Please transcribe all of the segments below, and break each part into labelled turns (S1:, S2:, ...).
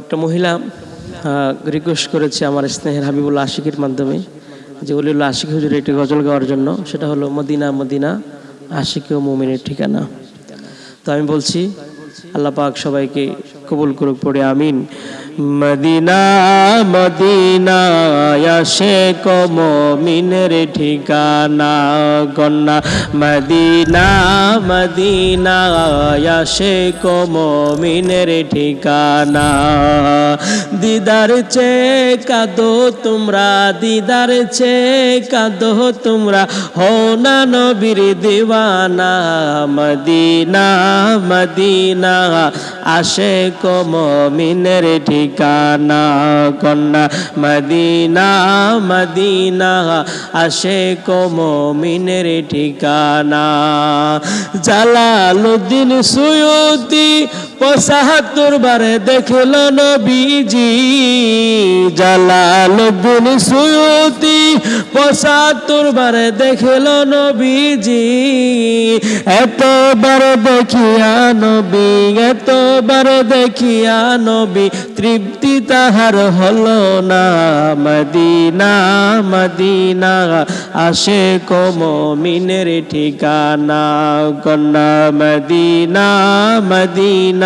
S1: একটা মহিলা রিকোয়েস্ট করেছে আমার স্নেহের হাবিবুল্লা আশিকের মাধ্যমে, যে অলিউল্লা আশিক হুজুর একটি গজল গাওয়ার জন্য, সেটা হলো, মদিনা মদিনা, আশিক ও মোমিনের ঠিকানা। তো আমি বলছি, আল্লাহ পাক সবাইকে কবুল করুক, পড়ে আমিন। মদিনা মদিনা আসে কমিনের ঠিকানা, গন্না। মদিনা মদিনা আসে কমিনের ঠিকানা। দিদার চে কাদো তোমরা, দিদার চে কাদো তোমরা, হো না নবীর দিওয়ানা। মদিনা মদিনা আসে কমিনের ঠিকানা। কন্যা মদিনা মদিনা আসে কমিনের ঠিকানা। জালালুদ্দিন সুয়ুতি পঁচাত্তর বারে দেখল নবীজি জালালুদ্দিন সুয়ুতি পঁচাত্তর বারে দেখল নবীজি, এতবার দেখিয়া নবী, এতবার দেখিয়া নবী। তৃপ্তি তাহার হলো না, মদিনা মদিনা। আসে কমিনের ঠিকানা, কন্যা মদিনা মদিনা।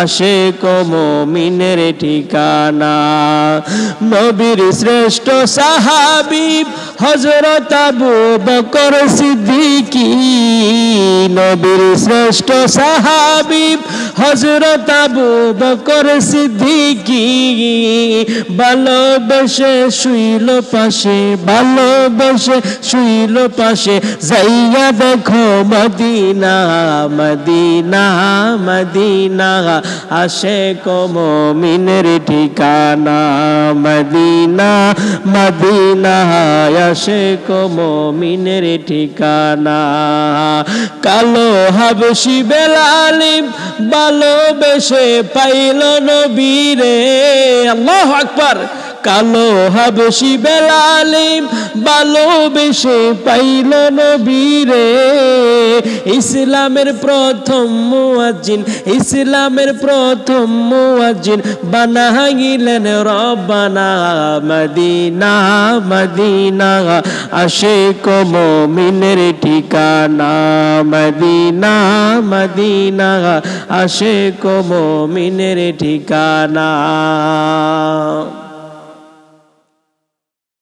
S1: আসে কমিনের ঠিকানা। নবীর শ্রেষ্ঠ সাহাবি হজরত আবু বকর সিদ্দিকি। নবীর শ্রেষ্ঠ সাহাবি হজরত আবু বকর সিদ্দিকী। ভালোবেসে শুইল পাশে ভালোবেসে শুইল পাশে যাইয়া দেখো মদিনা মদিনা মদিনা আসে কমিনের ঠিকানা। মদিনা মদিনা আসে কমিনের ঠিকানা। কালো হাবসি বেলালিম ভালোবেসে পাইল নবীরে। আল্লাহ আকবার। কালো হাবসি বেলালিম ভালোবেসে পাইল নবীরে। ইসলামের প্রথম মুয়াজ্জিন, ইসলামের প্রথম মুয়াজ্জিন বানাইলেন রব্বানা মদিনা মদিনা আসে কমিনের ঠিকানা, মদিনা মদিনা আসে কমিনের ঠিকানা।